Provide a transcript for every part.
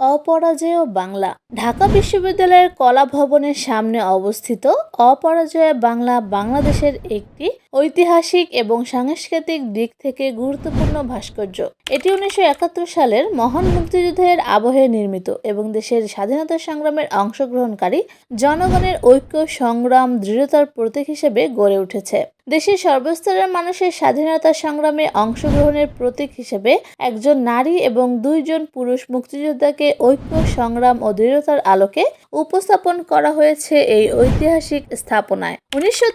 অপরাজেয় বাংলা। ঢাকা বিশ্ববিদ্যালয়ের কলা ভবনের সামনে অবস্থিত অপরাজয় বাংলা বাংলাদেশের একটি ঐতিহাসিক এবং সাংস্কৃতিক দিক থেকে গুরুত্বপূর্ণ ভাস্কর্য। এটি উনিশশো একাত্তর সালের মহান মুক্তিযুদ্ধের আবহে নির্মিত এবং দেশের স্বাধীনতা সংগ্রামের অংশগ্রহণকারী জনগণের ঐক্য, সংগ্রাম, দৃঢ়তার প্রতীক হিসেবে গড়ে উঠেছে। দেশের সর্বস্তরের মানুষের স্বাধীনতা সংগ্রামে অংশগ্রহণের প্রতীক হিসেবে একজন নারী এবং দুইজন পুরুষ মুক্তিযোদ্ধাকে ঐক্য, সংগ্রাম ও দৃঢ়তার আলোকে উপস্থাপন করা হয়েছে এই ঐতিহাসিক স্থাপনায়। উনিশশো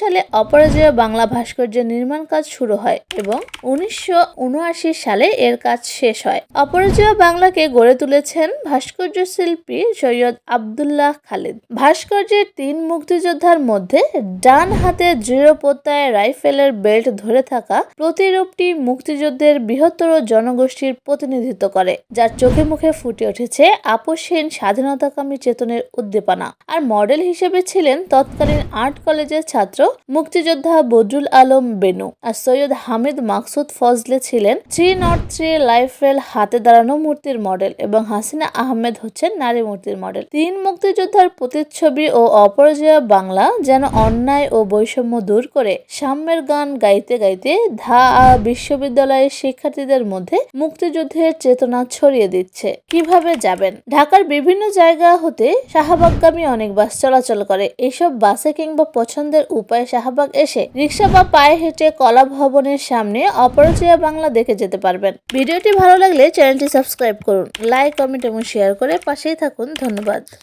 সালে অপরাজয় বাংলা ভাস্কর্যের নির্মাণ কাজ শুরু হয় এবং উনিশশো উনআশি সালে এর কাজ শেষ হয়। অপরাজয় বাংলাকে গড়ে তুলেছেন ভাস্কর্য শিল্পী সৈয়দ আবদুল্লাহ খালিদ। ভাস্কর্যের তিন মুক্তিযোদ্ধার মধ্যে ডান হাতে দৃঢ় প্রত্যয় রাইফেলের বেল্ট ধরে থাকা প্রতিরূপটি মুক্তিযুদ্ধের বৃহত্তর জনগোষ্ঠীর প্রতিনিধিত্ব করে, যার চোখে মুখে ফুটে উঠেছে আপোষহীন স্বাধীনতাকামী চেতনের উদ্দীপনা। আর মডেল হিসেবে ছিলেন তৎকালীন আর্ট কলেজের ছাত্র মুক্তিযোদ্ধা বদরুল আলম বেনু। আর সৈয়দ হামিদ মাকসুদ ফজলে ছিলেন থ্রি নট থ্রি লাইফেল হাতে দাঁড়ানো মূর্তির মডেল এবং হাসিনা আহমেদ হচ্ছেন নারী মূর্তির মডেল। তিন মুক্তিযোদ্ধার প্রতিচ্ছবি ও অপরাজয় বাংলা যেন অন্যায় ও বৈষম্য দূর করে সাম্যের গান গাইতে গাইতে ধা বিশ্ববিদ্যালয়ের শিক্ষার্থীদের মধ্যে মুক্তিযুদ্ধের চেতনা ছড়িয়ে দিচ্ছে। কীভাবে যাবেন? ঢাকার বিভিন্ন জায়গা হতে শাহবাগগামী অনেক বাস চলাচল করে। এসব বাসে কিংবা পছন্দের উপায়ে শাহবাগ এসে রিক্সা বা পায়ে হেঁটে কলা ভবনের সামনে অপরাজয়া বাংলা দেখে যেতে পারবেন। ভিডিওটি ভালো লাগলে চ্যানেলটি সাবস্ক্রাইব করুন, লাইক, কমেন্ট এবং শেয়ার করে পাশেই থাকুন। ধন্যবাদ।